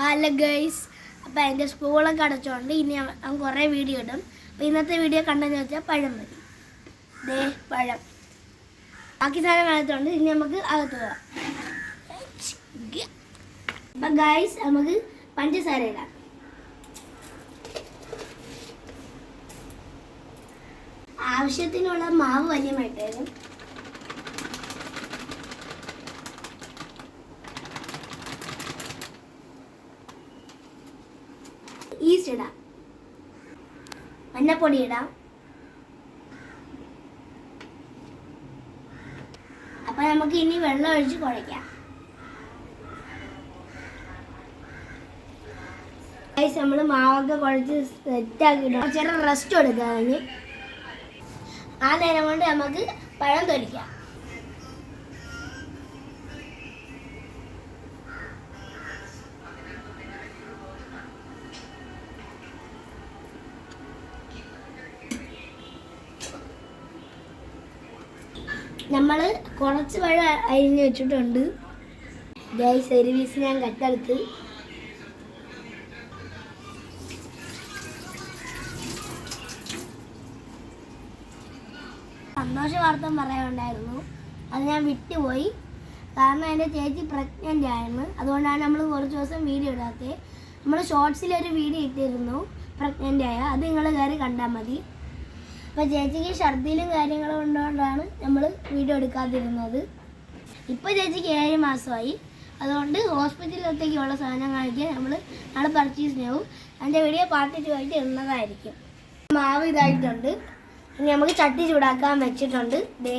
Hello guys അപ്പോൾ എന്റെ സ്കൂളൊക്കെ അടച്ചോണ്ട് ഇനി അവൻ കുറേ വീഡിയോ ഇടും. അപ്പോൾ ഇന്നത്തെ വീഡിയോ കണ്ടെന്ന് വെച്ചാൽ പഴം മതി. ദേ പഴം. ബാക്കി സാധനം അകത്തുണ്ട് ഇനി നമുക്ക് അകത്ത് പോവാം. അപ്പം ഗൈസ് നമുക്ക് പഞ്ചസാര ഇടാം. ആവശ്യത്തിനുള്ള മാവ് വലിയ മട്ടേരും ഈസ്റ്റ് ഇടാം മഞ്ഞപ്പൊടി ഇടാം. അപ്പൊ നമുക്ക് ഇനി വെള്ളം ഒഴിച്ച് കുഴയ്ക്കാം. നമ്മൾ മാവൊക്കെ കുഴച്ച് സെറ്റാക്കിയിട്ട് ചെറിയ റെസ്റ്റ് കൊടുക്കുക ആ നേരം കൊണ്ട് നമുക്ക് പഴം തൊലിക്കാം. നമ്മൾ കുറച്ച് പഴം അരിഞ്ഞ് വെച്ചിട്ടുണ്ട്. ഗൈസ് സർവീസ് ഞാൻ കട്ടെടുത്ത്. സന്തോഷ വാർത്ത പറയാനുണ്ടായിരുന്നു. അത് ഞാൻ വിട്ടുപോയി. കാരണം എന്റെ ചേച്ചി പ്രഗ്നന്റ് ആയിരുന്നു. അതുകൊണ്ടാണ് നമ്മൾ കുറച്ച് ദിവസം വീഡിയോ ഇടാത്തത് നമ്മൾ ഷോർട്സിൽ ഒരു വീഡിയോ ഇട്ടിരുന്നു. പ്രഗ്നന്റ് ആയ. അത് നിങ്ങൾ കയറി കണ്ടാൽ മതി. അപ്പോൾ ചേച്ചിക്ക് ഛർദിയിലും കാര്യങ്ങളും ഉള്ളതുകൊണ്ടാണ് നമ്മൾ വീഡിയോ എടുക്കാതിരുന്നത്. ഇപ്പോൾ ചേച്ചിക്ക് ഏഴ് മാസമായി. അതുകൊണ്ട് ഹോസ്പിറ്റലിലത്തേക്കുള്ള സാധനം കാണിക്കാൻ നമ്മൾ നാളെ പർച്ചേസ് ചെയ്യും. അതിന്റെ വീഡിയോ പാർട്ടി ടു ആയിട്ട് ഇടുന്നതായിരിക്കും. മാവ് ഇതായിട്ടുണ്ട്. ഇനി നമുക്ക് ചട്ടി ചൂടാക്കാൻ വെച്ചിട്ടുണ്ട്. ദേ.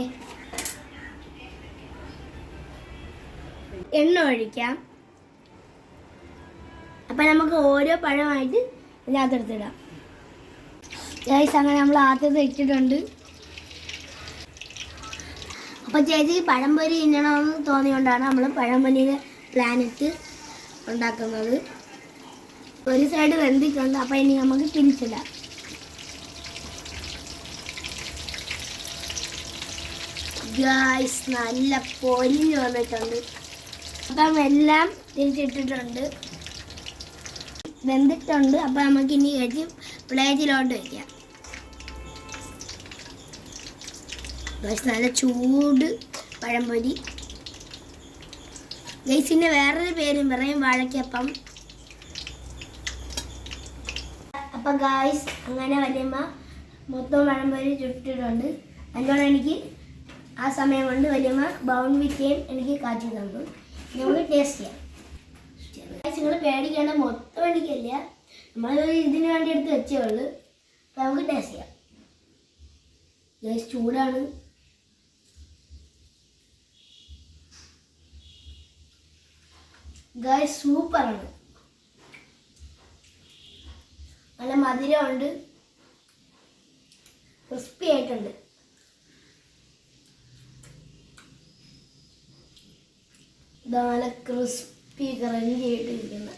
എണ്ണ ഒഴിക്കാം. അപ്പം നമുക്ക് ഓരോ പഴമായിട്ട് ഇതിനകത്തെടുത്തിടാം ഗൈസ് അങ്ങനെ നമ്മൾ ആദ്യത്തെ ഇട്ടിട്ടുണ്ട് അപ്പോൾ ചേച്ചി പഴംപൊരി ഇന്നണമെന്ന് തോന്നിയോണ്ടാണ് നമ്മൾ പഴംപൊരിയുടെ പ്ലാനറ്റ് ഉണ്ടാക്കുന്നത്. ഒരു സൈഡ് വെന്തിട്ടുണ്ട് അപ്പോൾ ഇനി നമുക്ക് തിരിച്ചിടാം. ഗായ്സ് നല്ല പൊലിഞ്ഞ് വന്നിട്ടുണ്ട്. അപ്പം എല്ലാം തിരിച്ചിട്ടിട്ടുണ്ട്. വെന്തിട്ടുണ്ട്. അപ്പം നമുക്ക് ഇനി കഴിച്ച് പ്ലേറ്റിലോട്ട് വയ്ക്കാം ഗൈസ് നല്ല ചൂട് പഴംപൊരി. ഗൈസിന്റെ വേറൊരു പേരും പറയും വാഴക്കപ്പം അപ്പം ഗായ്സ് അങ്ങനെ വലിയമ്മ മൊത്തം പഴംപൊരി ചുട്ടിട്ടുണ്ട്. അതിനോട് എനിക്ക് ആ സമയം കൊണ്ട് വലിയമ്മ ബൗൺ വിറ്റയും എനിക്ക് കാച്ചി തന്നു. നമുക്ക് ടേസ്റ്റ് ചെയ്യാം. നിങ്ങൾ പേടിക്കേണ്ട മൊത്തം എനിക്കല്ല. നമ്മൾ ഇതിന് വേണ്ടി എടുത്ത് വെച്ചേ ഉള്ളു അപ്പം നമുക്ക് ടേസ്റ്റ് ചെയ്യാം. ഗൈസ് ചൂടാണ്. ഗൈസ് സൂപ്പറാണ് നല്ല മധുരമുണ്ട്. ക്രിസ്പി ആയിട്ടുണ്ട്. ഇതാണ് ക്രിസ്പി കറഞ്ചി ആയിട്ടിരിക്കുന്നത്